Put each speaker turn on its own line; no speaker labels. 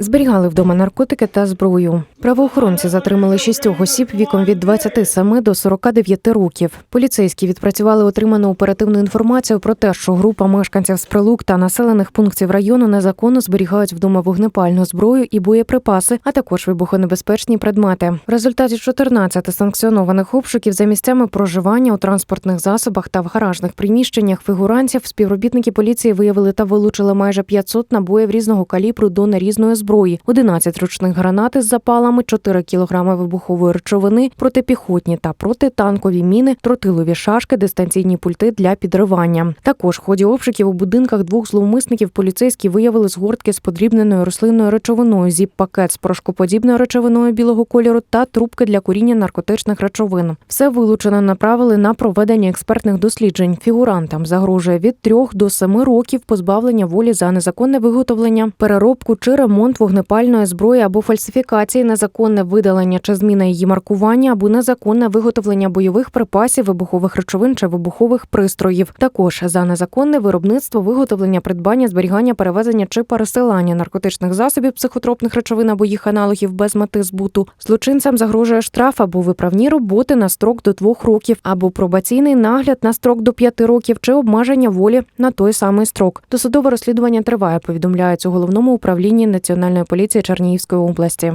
Зберігали вдома наркотики та зброю. Правоохоронці затримали шістьох осіб віком від 27 до 49 років. Поліцейські відпрацювали отриману оперативну інформацію про те, що група мешканців з прилук та населених пунктів району незаконно зберігають вдома вогнепальну зброю і боєприпаси, а також вибухонебезпечні предмети. В результаті 14 санкціонованих обшуків за місцями проживання у транспортних засобах та в гаражних приміщеннях фігурантів співробітники поліції виявили та вилучили майже 500 набоїв різного калібру до нарізної зброї, 11 ручних гранат із запалами, 4 кілограми вибухової речовини, протипіхотні та протитанкові міни, тротилові шашки, дистанційні пульти для підривання. Також в ході обшуків у будинках двох зловмисників поліцейські виявили згортки з подрібненою рослинною речовиною, зіп-пакет з порошкоподібною речовиною білого кольору та трубки для куріння наркотичних речовин. Все вилучено направили на проведення експертних досліджень. Фігурантам загрожує від 3 до 7 років позбавлення волі за незаконне виготовлення, переробку чи ремонт вогнепальної зброї або фальсифікації, незаконне видалення чи зміна її маркування або незаконне виготовлення бойових припасів, вибухових речовин чи вибухових пристроїв. Також за незаконне виробництво, виготовлення, придбання, зберігання, перевезення чи пересилання наркотичних засобів, психотропних речовин або їх аналогів без мети збуту. Злочинцям загрожує штраф або виправні роботи на строк до двох років, або пробаційний нагляд на строк до п'яти років, чи обмеження волі на той самий строк. Досудове розслідування триває. Повідомляють у головному управлінні національної поліції Чернігівської області.